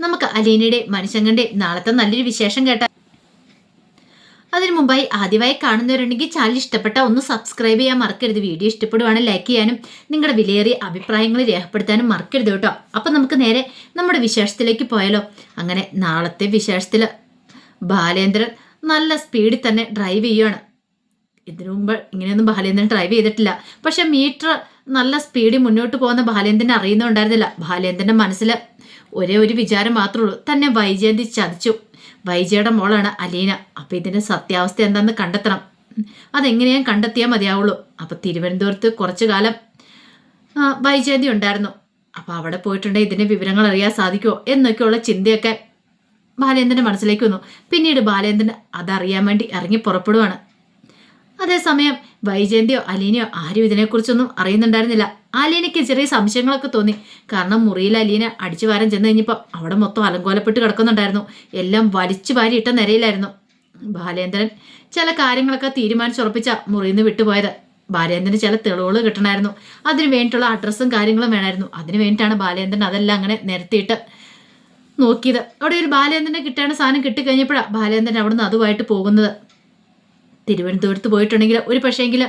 നമുക്ക് അലീനയുടെ മനുഷ്യങ്ങളുടെ നാളത്തെ നല്ലൊരു വിശേഷം കേട്ട. അതിനു മുമ്പായി ആദ്യമായി കാണുന്നവരുണ്ടെങ്കിൽ ചാനൽ ഇഷ്ടപ്പെട്ട ഒന്ന് സബ്സ്ക്രൈബ് ചെയ്യാൻ മറക്കരുത്. വീഡിയോ ഇഷ്ടപ്പെടുവാണെങ്കിൽ ലൈക്ക് ചെയ്യാനും നിങ്ങളുടെ വിലയേറിയ അഭിപ്രായങ്ങൾ രേഖപ്പെടുത്താനും മറക്കരുത് കേട്ടോ. അപ്പം നമുക്ക് നേരെ നമ്മുടെ വിശേഷത്തിലേക്ക് പോയാലോ. അങ്ങനെ നാളത്തെ വിശേഷത്തിൽ ബാലേന്ദ്രൻ നല്ല സ്പീഡിൽ തന്നെ ഡ്രൈവ് ചെയ്യുകയാണ് ഇതിനു മുമ്പ് ഇങ്ങനെയൊന്നും ബാലേന്ദ്രൻ ഡ്രൈവ് ചെയ്തിട്ടില്ല. പക്ഷെ മീറ്റർ നല്ല സ്പീഡിൽ മുന്നോട്ട് പോകുന്ന ബാലേന്ദ്രൻ അറിയുന്നുണ്ടായിരുന്നില്ല ബാലേന്ദ്രന്റെ മനസ്സിൽ ഒരേ ഒരു വിചാരം മാത്രമേ ഉള്ളൂ തന്നെ വൈജയന്തി ചതിച്ചു. വൈജയുടെ മോളാണ് അലീന. അപ്പം ഇതിന്റെ സത്യാവസ്ഥ എന്താണെന്ന് കണ്ടെത്തണം. അതെങ്ങനെയും കണ്ടെത്തിയാൽ മതിയാവുള്ളൂ. അപ്പം തിരുവനന്തപുരത്ത് കുറച്ചു കാലം വൈജയന്തി ഉണ്ടായിരുന്നു. അപ്പോൾ അവിടെ പോയിട്ടുണ്ടെങ്കിൽ ഇതിന്റെ വിവരങ്ങൾ അറിയാൻ സാധിക്കുമോ എന്നൊക്കെയുള്ള ചിന്തയൊക്കെ ബാലേന്ദ്രന്റെ മനസ്സിലേക്ക് വന്നു. പിന്നീട് ബാലേന്ദ്രൻ അതറിയാൻ വേണ്ടി ഇറങ്ങി പുറപ്പെടുവാണ്. അതേസമയം വൈജയന്തിയോ അലീനയോ ആരും ഇതിനെക്കുറിച്ചൊന്നും അറിയുന്നുണ്ടായിരുന്നില്ല. അലീനയ്ക്ക് ചെറിയ സംശയങ്ങളൊക്കെ തോന്നി. കാരണം മുറിയിൽ അലീന അടിച്ചു വാരം ചെന്ന് കഴിഞ്ഞപ്പോൾ അവിടെ മൊത്തം അലങ്കോലപ്പെട്ട് കിടക്കുന്നുണ്ടായിരുന്നു. എല്ലാം വലിച്ചു വാരിയിട്ട നിരയിലായിരുന്നു ബാലേന്ദ്രൻ ചില കാര്യങ്ങളൊക്കെ തീരുമാനിച്ചുറപ്പിച്ച മുറിയിൽ നിന്ന് വിട്ടുപോയത്. ബാലേന്ദ്രന് ചില തെളിവുകൾ കിട്ടണമായിരുന്നു. അതിന് വേണ്ടിയിട്ടുള്ള അഡ്രസ്സും കാര്യങ്ങളും വേണമായിരുന്നു. അതിന് വേണ്ടിയിട്ടാണ് ബാലേന്ദ്രൻ അതെല്ലാം അങ്ങനെ നിരത്തിയിട്ട് നോക്കിയത്. അവിടെ ഒരു ബാലേന്ദ്രനെ കിട്ടേണ്ട സാധനം കിട്ടിക്കഴിഞ്ഞപ്പോഴാണ് ബാലേന്ദ്രൻ അവിടുന്ന് അതുമായിട്ട് പോകുന്നത്. തിരുവനന്തപുരത്ത് പോയിട്ടുണ്ടെങ്കിൽ ഒരു പക്ഷേങ്കിൽ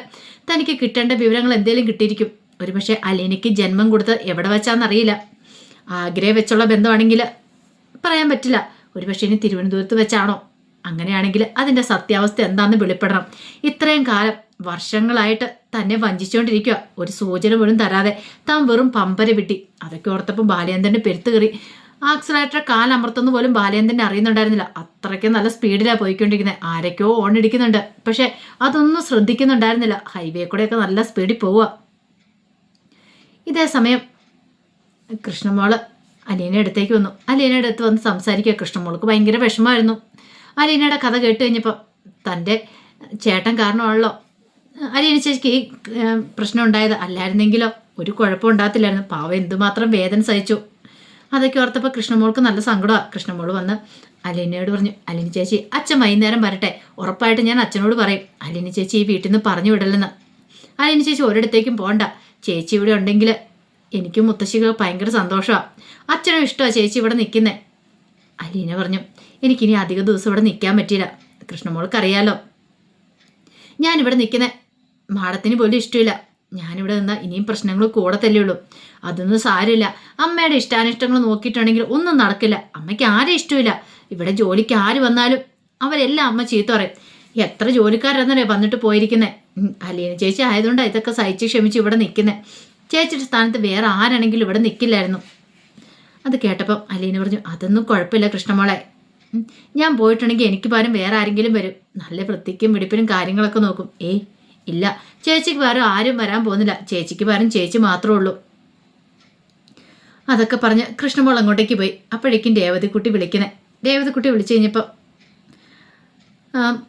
തനിക്ക് കിട്ടേണ്ട വിവരങ്ങൾ എന്തെങ്കിലും കിട്ടിയിരിക്കും. ഒരു പക്ഷേ അലീനയ്ക്ക് ജന്മം കൊടുത്ത് എവിടെ വെച്ചാന്നറിയില്ല. ആഗ്രഹ വെച്ചുള്ള ബന്ധമാണെങ്കിൽ പറയാൻ പറ്റില്ല. ഒരു പക്ഷേ ഇനി തിരുവനന്തപുരത്ത് വെച്ചാണോ? അങ്ങനെയാണെങ്കിൽ അതിന്റെ സത്യാവസ്ഥ എന്താണെന്ന് വെളിപ്പെടണം. ഇത്രയും കാലം വർഷങ്ങളായിട്ട് തന്നെ വഞ്ചിച്ചുകൊണ്ടിരിക്കുക ഒരു സൂചന പോലും തരാതെ താൻ വെറും പമ്പര വിട്ടി. അതൊക്കെ ഓർത്തപ്പോൾ ബാലേന്ദ്രന്റെ പെരുത്ത് കയറി. ആക്സിലേറ്റർ കാലമർത്തുന്ന പോലും ബാലേന്ദ്രനെ അറിയുന്നുണ്ടായിരുന്നില്ല. അത്രയ്ക്ക് നല്ല സ്പീഡിലാണ് പോയിക്കൊണ്ടിരിക്കുന്നത് ആരൊക്കെയോ ഓൺ ഇടിക്കുന്നുണ്ട് പക്ഷെ അതൊന്നും ശ്രദ്ധിക്കുന്നുണ്ടായിരുന്നില്ല. ഹൈവേ കൂടെയൊക്കെ നല്ല സ്പീഡിൽ പോവുക. ഇതേ സമയം കൃഷ്ണമോൾ അലീനയുടെ അടുത്തേക്ക് വന്നു. അലീനയുടെ അടുത്ത് വന്ന് സംസാരിക്കുക. കൃഷ്ണമോൾക്ക് ഭയങ്കര വിഷമമായിരുന്നു. അലീനയുടെ കഥ കേട്ട് കഴിഞ്ഞപ്പോൾ തന്റെ ചേട്ടൻ കാരണമാണല്ലോ. അലീന ചേച്ചിക്ക് ഈ പ്രശ്നം ഉണ്ടായത് അല്ലായിരുന്നെങ്കിലോ? ഒരു കുഴപ്പം ഉണ്ടാകത്തില്ലായിരുന്നു. പാവം എന്തുമാത്രം വേദന സഹിച്ചു. അതൊക്കെ ഓർത്തപ്പോൾ കൃഷ്ണമോൾക്ക് നല്ല സങ്കടമാണ് കൃഷ്ണമോൾ വന്ന് അലിനയോട് പറഞ്ഞു അലിനി ചേച്ചി അച്ഛൻ വൈകുന്നേരം വരട്ടെ. ഉറപ്പായിട്ട് ഞാൻ അച്ഛനോട് പറയും. അലിനി ചേച്ചി ഈ വീട്ടിൽ നിന്ന് പറഞ്ഞു വിടലെന്ന് അലിനി ചേച്ചി ഒരിടത്തേക്കും പോകണ്ട ചേച്ചി ഇവിടെ ഉണ്ടെങ്കിൽ എനിക്കും മുത്തശ്ശിക്ക് ഭയങ്കര സന്തോഷമാണ് അച്ഛനും ഇഷ്ടമാണ് ചേച്ചി ഇവിടെ നിൽക്കുന്നത് അലീന പറഞ്ഞു എനിക്കിനി അധിക ദിവസം ഇവിടെ നിൽക്കാൻ പറ്റില്ല കൃഷ്ണമോൾക്കറിയാലോ. ഞാനിവിടെ നിൽക്കുന്നേ മാഡത്തിന് പോലും ഇഷ്ടമില്ല. ഞാനിവിടെ നിന്നാൽ ഇനിയും പ്രശ്നങ്ങൾ കൂടത്തല്ലേ ഉള്ളൂ അതൊന്നും സാരമില്ല. അമ്മയുടെ ഇഷ്ടാനിഷ്ടങ്ങൾ നോക്കിയിട്ടുണ്ടെങ്കിൽ ഒന്നും നടക്കില്ല. അമ്മയ്ക്ക് ആരും ഇഷ്ടമില്ല? ഇവിടെ ജോലിക്ക് ആര് വന്നാലും അവരെല്ലാം അമ്മ ചീത്ത പറയും. എത്ര ജോലിക്കാരെന്നറിയാം വന്നിട്ട് പോയിരിക്കുന്നത് അലീന ചേച്ചി ആയതുകൊണ്ടാണ് ഇതൊക്കെ സഹിച്ച് ക്ഷമിച്ച് ഇവിടെ നിൽക്കുന്നത് ചേച്ചിയുടെ സ്ഥാനത്ത് വേറെ ആരാണെങ്കിലും ഇവിടെ നിൽക്കില്ലായിരുന്നു അത് കേട്ടപ്പം അലീന പറഞ്ഞു അതൊന്നും കുഴപ്പമില്ല കൃഷ്ണമോളെ. ഞാൻ പോയിട്ടുണ്ടെങ്കിൽ എനിക്ക് പകരം വേറെ ആരെങ്കിലും വരും. നല്ല വൃത്തിക്കും വെടിപ്പിനും കാര്യങ്ങളൊക്കെ നോക്കും. ഏയ് ഇല്ല. ചേച്ചിക്ക് പകരം ആരും വരാൻ പോകുന്നില്ല. ചേച്ചിക്ക് പകരം ചേച്ചി മാത്രമേ ഉള്ളൂ. അതൊക്കെ പറഞ്ഞ് കൃഷ്ണമോൾ അങ്ങോട്ടേക്ക് പോയി. അപ്പോഴേക്കും രേവതിക്കുട്ടി വിളിക്കണേ. രേവതിക്കുട്ടി വിളിച്ചു കഴിഞ്ഞപ്പോൾ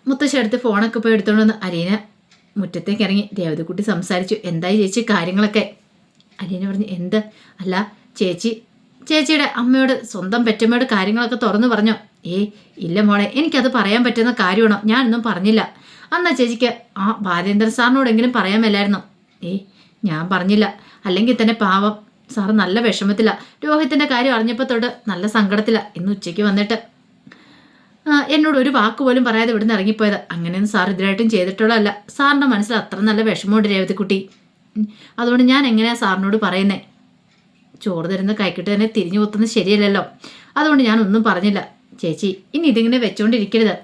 മുത്തശ്ശി അടുത്ത് ഫോണൊക്കെ പോയി എടുത്തോണ്ട് വന്ന് അലീന മുറ്റത്തേക്ക് ഇറങ്ങി. രേവതിക്കുട്ടി സംസാരിച്ചു. എന്തായി ചേച്ചി കാര്യങ്ങളൊക്കെ? അലീന പറഞ്ഞു എന്ത്? അല്ല ചേച്ചി ചേച്ചിയുടെ അമ്മയോട് സ്വന്തം പെറ്റമ്മയോട് കാര്യങ്ങളൊക്കെ തുറന്നു പറഞ്ഞോ? ഏ ഇല്ല മോളെ എനിക്കത് പറയാൻ പറ്റുന്ന കാര്യമാണോ? ഞാനൊന്നും പറഞ്ഞില്ല. അന്നാ ചേച്ചിക്ക് ആ ബാലേന്ദ്രൻ സാറിനോടെങ്കിലും പറയാൻ മേലായിരുന്നു ഏ ഞാൻ പറഞ്ഞില്ല. അല്ലെങ്കിൽ തന്നെ പാവം സാറ് നല്ല വിഷമത്തില. രോഹിത്തിന്റെ കാര്യം അറിഞ്ഞപ്പോൾ തൊട്ട് നല്ല സങ്കടത്തില. ഇന്ന് ഉച്ചയ്ക്ക് വന്നിട്ട്. എന്നോട് ഒരു വാക്ക് പോലും പറയാതെ ഇവിടുന്ന് ഇറങ്ങിപ്പോയത്. അങ്ങനെയൊന്നും സാർ ഇതിനായിട്ടും ചെയ്തിട്ടുള്ളതല്ല. സാറിന്റെ മനസ്സിൽ അത്ര നല്ല വിഷമമുണ്ട് രേവതിക്കുട്ടി. അതുകൊണ്ട് ഞാൻ എങ്ങനെയാണ് സാറിനോട് പറയുന്നത് ചോറ് തരുന്ന കൈക്കിട്ട് തന്നെ തിരിഞ്ഞു കുത്തുന്നത് ശരിയല്ലല്ലോ. അതുകൊണ്ട് ഞാൻ ഒന്നും പറഞ്ഞില്ല. ചേച്ചി ഇനി ഇതിങ്ങനെ വെച്ചുകൊണ്ടിരിക്കരുത്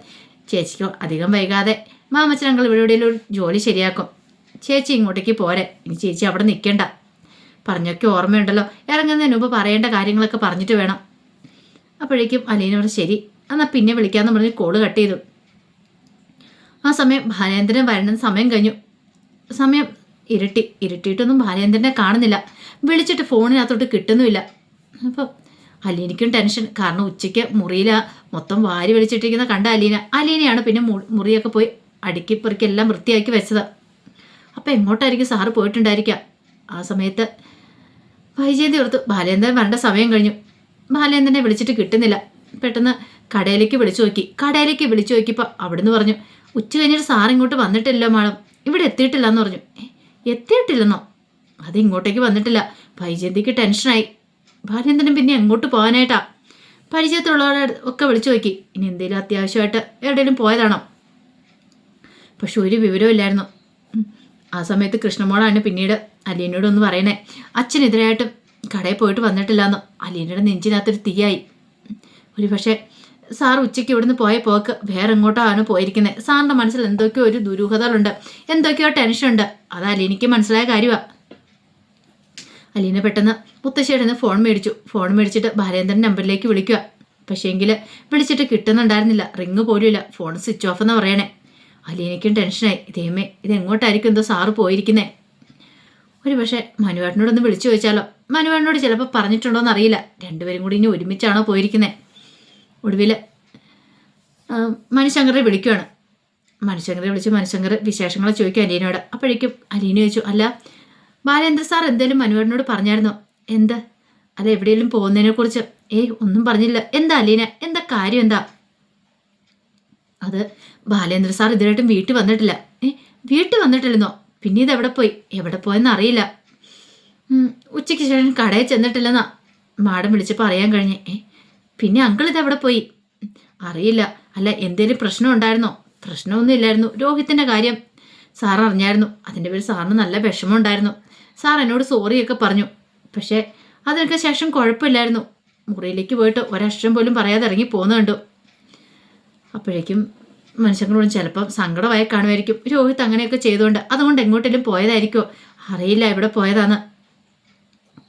ചേച്ചിക്കോ അധികം വൈകാതെ. മാമച്ചൻ അങ്കൾ ഇവിടെ ഒരു ജോലി ശരിയാക്കും. ചേച്ചി ഇങ്ങോട്ടേക്ക് പോരെ. ഇനി ചേച്ചി അവിടെ നിൽക്കേണ്ട. പറഞ്ഞൊക്കെ ഓർമ്മയുണ്ടല്ലോ. ഇറങ്ങുന്നതിന് മുമ്പ് പറയേണ്ട കാര്യങ്ങളൊക്കെ പറഞ്ഞിട്ട് വേണം. അപ്പോഴേക്കും അലീന പറഞ്ഞു ശരി എന്നാൽ പിന്നെ വിളിക്കാമെന്ന് പറഞ്ഞ് കോൾ കട്ട് ചെയ്തു. ആ സമയം ഭാനേന്ദ്രൻ വരണം സമയം കഴിഞ്ഞു. സമയം ഇരുട്ടി. ഇരുട്ടിയിട്ടൊന്നും ഭാനേന്ദ്രനെ കാണുന്നില്ല. വിളിച്ചിട്ട് ഫോണിനകത്തോട്ട് കിട്ടുന്നുമില്ല. അപ്പോൾ അലീനയ്ക്കും ടെൻഷൻ. കാരണം ഉച്ചയ്ക്ക് മുറിയില മൊത്തം വാരി വലിച്ചിട്ടിരിക്കുന്ന കണ്ട അലീന. അലീനയാണ് പിന്നെ മുറിയൊക്കെ പോയി അടുക്കി പെറുക്കി എല്ലാം വൃത്തിയാക്കി വെച്ചത്. അപ്പോൾ എങ്ങോട്ടായിരിക്കും സാറ് പോയിട്ടുണ്ടായിരിക്കുക ആ സമയത്ത് വൈജയന്തി ഓർത്ത് ബാലേന്ദ്രൻ വരേണ്ട സമയം കഴിഞ്ഞു. ബാലേന്ദ്രനെ വിളിച്ചിട്ട് കിട്ടുന്നില്ല. പെട്ടെന്ന് കടയിലേക്ക് വിളിച്ചു നോക്കി. കടയിലേക്ക് വിളിച്ചു നോക്കിയപ്പോൾ അവിടുന്ന് പറഞ്ഞു ഉച്ച കഴിഞ്ഞിട്ട് സാർ ഇങ്ങോട്ട് വന്നിട്ടില്ലോ മാഡം. ഇവിടെ എത്തിയിട്ടില്ല എന്ന് പറഞ്ഞു. "ഏ, എത്തിയിട്ടില്ലെന്നോ? അത് ഇങ്ങോട്ടേക്ക് വന്നിട്ടില്ല. വൈജയന്തിക്ക് ടെൻഷനായി. ബാലേന്ദ്രൻ പിന്നെ എങ്ങോട്ട് പോകാനായിട്ടാ? പരിചയത്തിലുള്ളവരെ ഒക്കെ വിളിച്ചു നോക്കി. ഇനി എന്തെങ്കിലും അത്യാവശ്യമായിട്ട് എവിടെയെങ്കിലും പോയതാണോ? പക്ഷെ ഒരു വിവരമില്ലായിരുന്നു ആ സമയത്ത് കൃഷ്ണമോളാണ് പിന്നീട് അലീനോട് ഒന്ന് പറയണേ. അച്ഛനെതിരായിട്ടും കടയിൽ പോയിട്ട് വന്നിട്ടില്ലാന്ന്. അലീനയുടെ നെഞ്ചിനകത്തൊരു തീയായി. ഒരു പക്ഷേ സാർ ഉച്ചയ്ക്ക് ഇവിടുന്ന് പോയ പോക്ക് വേറെ എങ്ങോട്ടോ ആണ് പോയിരിക്കുന്നത് സാറിന്റെ മനസ്സിൽ എന്തൊക്കെയോ ഒരു ദുരൂഹതകളുണ്ട്. എന്തൊക്കെയോ ടെൻഷനുണ്ട്. അത് എനിക്ക് മനസ്സിലായ കാര്യമാണ് അലീന പെട്ടെന്ന് മുത്തശ്ശിയുടെ ഫോൺ മേടിച്ചു. ഫോൺ മേടിച്ചിട്ട് ഭാരേന്ദ്രൻ നമ്പറിലേക്ക് വിളിക്കുക പക്ഷേങ്കിൽ വിളിച്ചിട്ട് കിട്ടുന്നുണ്ടായിരുന്നില്ല. റിങ് പോലും ഇല്ല ഫോൺ സ്വിച്ച് ഓഫ് എന്ന് പറയണേ. അലീനയ്ക്കും ടെൻഷനായി. ഇതേമേ ഇത് എങ്ങോട്ടായിരിക്കും എന്തോ സാറ് പോയിരിക്കുന്നേ? ഒരു പക്ഷേ മനുവേട്ടനോടൊന്ന് വിളിച്ചു ചോദിച്ചാലോ? മനുവേട്ടനോട് ചിലപ്പോൾ പറഞ്ഞിട്ടുണ്ടോന്ന് അറിയില്ല രണ്ടുപേരും കൂടി ഇനി ഒരുമിച്ചാണോ പോയിരിക്കുന്നത് ഒടുവിൽ മനുശങ്കറെ വിളിക്കുകയാണ് മനുശങ്കറെ വിളിച്ച് മനുശങ്കർ വിശേഷങ്ങളെ ചോദിക്കും അലീനയോട്. അപ്പോഴേക്കും അലീന ചോദിച്ചു അല്ല ബാലേന്ദ്ര സാർ എന്തേലും മനുവേട്ടനോട് പറഞ്ഞായിരുന്നോ? എന്ത്? അല്ല എവിടെയെങ്കിലും പോകുന്നതിനെ കുറിച്ച് ഏയ് ഒന്നും പറഞ്ഞില്ല. എന്താ അലീന? എന്താ കാര്യം? എന്താ? അത് ബാലേന്ദ്ര സാർ ഇതുവരായിട്ടും വീട്ടിൽ വന്നിട്ടില്ല. ഏ വീട്ടിൽ വന്നിട്ടില്ലെന്നോ? പിന്നെ ഇത് എവിടെ പോയി? എവിടെ പോയെന്ന് അറിയില്ല. ഉച്ചയ്ക്ക് ശേഷം കടയിൽ ചെന്നിട്ടില്ലെന്നാ മാഡം വിളിച്ചപ്പോൾ അറിയാൻ കഴിഞ്ഞേ. ഏ പിന്നെ അങ്കിൾ ഇത് എവിടെ പോയി? അറിയില്ല. അല്ല എന്തേലും പ്രശ്നം ഉണ്ടായിരുന്നോ? പ്രശ്നമൊന്നും ഇല്ലായിരുന്നു. രോഹിത്തിന്റെ കാര്യം സാർ അറിഞ്ഞായിരുന്നു. അതിന്റെ പേര് സാറിന് നല്ല വിഷമം ഉണ്ടായിരുന്നു സാർ എന്നോട് സോറിയൊക്കെ പറഞ്ഞു. പക്ഷേ അതിനൊക്കെ ശേഷം കുഴപ്പമില്ലായിരുന്നു. മുറിയിലേക്ക് പോയിട്ട് ഒരക്ഷരം പോലും പറയാതെ ഇറങ്ങി പോകുന്ന കണ്ടു. അപ്പോഴേക്കും മനുഷ്യങ്ങളോടും ചിലപ്പം സങ്കടമായി കാണുമായിരിക്കും. രോഹിത് അങ്ങനെയൊക്കെ ചെയ്തുകൊണ്ട് അതുകൊണ്ട് എങ്ങോട്ടെങ്കിലും പോയതായിരിക്കുമോ അറിയില്ല എവിടെ പോയതാന്ന്.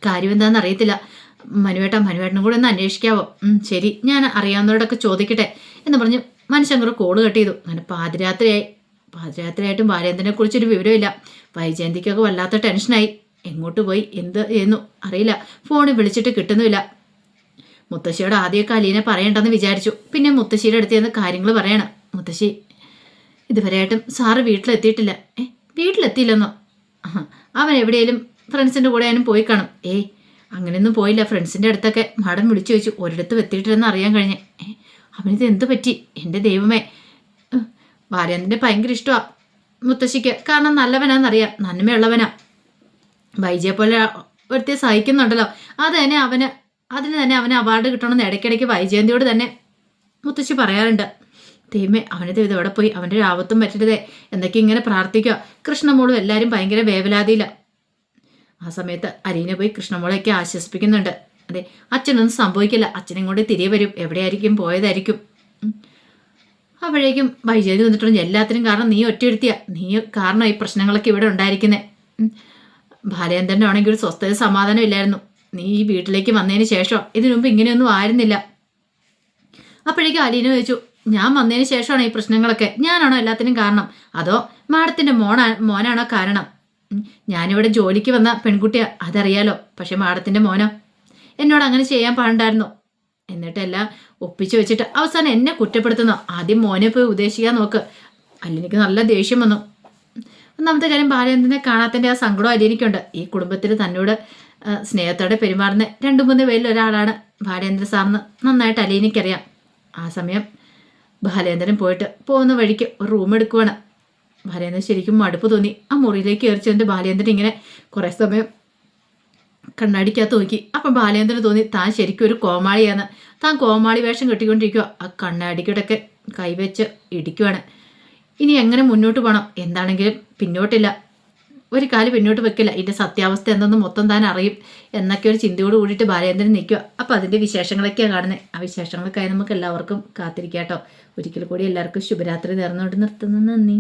കാര്യം എന്താണെന്ന് അറിയത്തില്ല. മനുവേട്ട മനുവേട്ടനും കൂടെ ഒന്ന് അന്വേഷിക്കാവോ? ശരി ഞാൻ അറിയാവുന്നവരോടൊക്കെ ചോദിക്കട്ടെ എന്ന് പറഞ്ഞ് മനുഷ്യങ്കർ കോൾ കട്ട് ചെയ്തു. അങ്ങനെ പാതിരാത്രിയായി. പാതിരാത്രിയായിട്ടും ബാലേന്ദ്രനെ കുറിച്ചൊരു വിവരമില്ല. വൈജയന്തിക്കൊക്കെ വല്ലാത്ത ടെൻഷനായി. എങ്ങോട്ട് പോയി? എന്ത് എന്നു അറിയില്ല. ഫോണിൽ വിളിച്ചിട്ട് കിട്ടുന്നുമില്ല. മുത്തശ്ശിയോട് ആദ്യമൊക്കെ അലീനെ പറയണ്ടെന്ന് വിചാരിച്ചു. പിന്നെ മുത്തശ്ശിയുടെ അടുത്ത് ചെന്ന് കാര്യങ്ങൾ പറയണം. മുത്തശ്ശി ഇതുവരെയായിട്ടും സാറ് വീട്ടിലെത്തിയിട്ടില്ല. ഏ വീട്ടിലെത്തിയില്ലെന്നോ? അവൻ എവിടെയെങ്കിലും ഫ്രണ്ട്സിന്റെ കൂടെ ആയാലും പോയി കാണും. ഏ അങ്ങനെയൊന്നും പോയില്ല. ഫ്രണ്ട്സിന്റെ അടുത്തൊക്കെ മാഡം വിളിച്ചു ചോദിച്ചു. ഒരിടത്തും എത്തിയിട്ടില്ലെന്ന് അറിയാൻ കഴിഞ്ഞേ. ഏ അവനിത് എന്ത് പറ്റി? എന്റെ ദൈവമേ. വാര്യന്തിന്റെ ഭയങ്കര ഇഷ്ടമാണ് മുത്തശ്ശിക്ക്. കാരണം നല്ലവനാന്നറിയാം. നന്മയുള്ളവനാ. വൈജയെ പോലെ ഒരുത്തി സഹിക്കുന്നുണ്ടല്ലോ. അത് തന്നെ അവന് അതിന് തന്നെ അവന് അവാർഡ് കിട്ടണമെന്ന് ഇടയ്ക്കിടയ്ക്ക് വൈജയന്തിയോട് തന്നെ മുത്തശ്ശി പറയാറുണ്ട്. ദൈവമേ അവനത് ഇത് എവിടെ പോയി അവന്റെ രാപത്തും പറ്റരുതേ എന്തൊക്കെ ഇങ്ങനെ പ്രാർത്ഥിക്കുക? കൃഷ്ണമോളും എല്ലാവരും ഭയങ്കര വേവലാതിയില്ല ആ സമയത്ത് അരീനെ പോയി കൃഷ്ണമോളെയൊക്കെ ആശ്വസിപ്പിക്കുന്നുണ്ട്. അതെ അച്ഛനൊന്നും സംഭവിക്കില്ല. അച്ഛനും കൂടി തിരികെ വരും. എവിടെയായിരിക്കും പോയതായിരിക്കും. അപ്പോഴേക്കും വൈജയന്തി വന്നിട്ടുണ്ട്. എല്ലാത്തിനും കാരണം നീ ഒറ്റയെടുത്തിയ നീ കാരണം ഈ പ്രശ്നങ്ങളൊക്കെ ഇവിടെ ഉണ്ടായിരിക്കുന്നേ. ബാലചന്ദ്രന്റെ ആണെങ്കിൽ ഒരു സ്വസ്ഥത സമാധാനം ഇല്ലായിരുന്നു. നീ ഈ വീട്ടിലേക്ക് വന്നതിന് ശേഷം ഇതിനുമുമ്പ് ഇങ്ങനെയൊന്നും ആയിരുന്നില്ല. അപ്പോഴേക്കും അലീന ചോദിച്ചു ഞാൻ വന്നതിന് ശേഷമാണ് ഈ പ്രശ്നങ്ങളൊക്കെ? ഞാനാണോ എല്ലാത്തിനും കാരണം? അതോ മാഡത്തിന്റെ മോണാ മോനാണോ കാരണം? ഞാനിവിടെ ജോലിക്ക് വന്ന പെൺകുട്ടിയാ അതറിയാലോ? പക്ഷെ മാഡത്തിന്റെ മോനോ. എന്നോട് അങ്ങനെ ചെയ്യാൻ പാടുണ്ടായിരുന്നു. എന്നിട്ടെല്ലാം ഒപ്പിച്ചു വെച്ചിട്ട് അവസാനം എന്നെ കുറ്റപ്പെടുത്തുന്നു. ആദ്യം മോനെ പോയി ഉപദേശിക്കാൻ നോക്ക്. അല്ലെനിക്ക് നല്ല ദേഷ്യം വന്നു. ഒന്നാമത്തെ കാര്യം ബാലചന്ദ്രനെ കാണാത്തതിന്റെ ആ സങ്കടം അലീനിക്കുണ്ട് ഈ കുടുംബത്തിൽ തന്നോട് സ്നേഹത്തോടെ പെരുമാറുന്ന രണ്ട് മൂന്ന് പേരിൽ ഒരാളാണ് ബാലേന്ദ്ര സാറിന് നന്നായിട്ട് അലീനിക്കറിയാം ആ സമയം ബാലേന്ദ്രൻ പോയിട്ട് പോകുന്ന വഴിക്ക് ഒരു റൂം എടുക്കുവാണ്. ബാലേന്ദ്രൻ ശരിക്കും മടുപ്പ് തോന്നി. ആ മുറിയിലേക്ക് ചെന്നിട്ട് ബാലേന്ദ്രൻ ഇങ്ങനെ കുറേ സമയം കണ്ണടിക്കാത്ത നോക്കി. അപ്പം ബാലേന്ദ്രൻ തോന്നി താൻ ശരിക്കും ഒരു കോമാളിയാണ്. താൻ കോമാളി വേഷം കെട്ടിക്കൊണ്ടിരിക്കുക ആ കണ്ണാടിക്കടൊക്കെ കൈവച്ച് ഇടിക്കുവാണ്. ഇനി എങ്ങനെ മുന്നോട്ട് പോകണം എന്താണെങ്കിലും പിന്നോട്ടില്ല. ഒരു കാൽ പിന്നോട്ട് വെക്കില്ല. ഇതിന്റെ സത്യാവസ്ഥ എന്തെന്ന് മൊത്തം താൻ അറിയും എന്നൊക്കെ ഒരു ചിന്തയോട് കൂടിയിട്ട് ബാലേന്ദ്രൻ നിൽക്കുക അപ്പോൾ അതിന്റെ വിശേഷങ്ങളൊക്കെയാണ് കാണുന്നത് ആ വിശേഷങ്ങളൊക്കെ നമുക്ക് എല്ലാവർക്കും കാത്തിരിക്കാം കേട്ടോ ഒരിക്കൽ കൂടി എല്ലാവർക്കും ശുഭരാത്രി നേർന്നുകൊണ്ട് നിർത്തുന്നു. നന്ദി.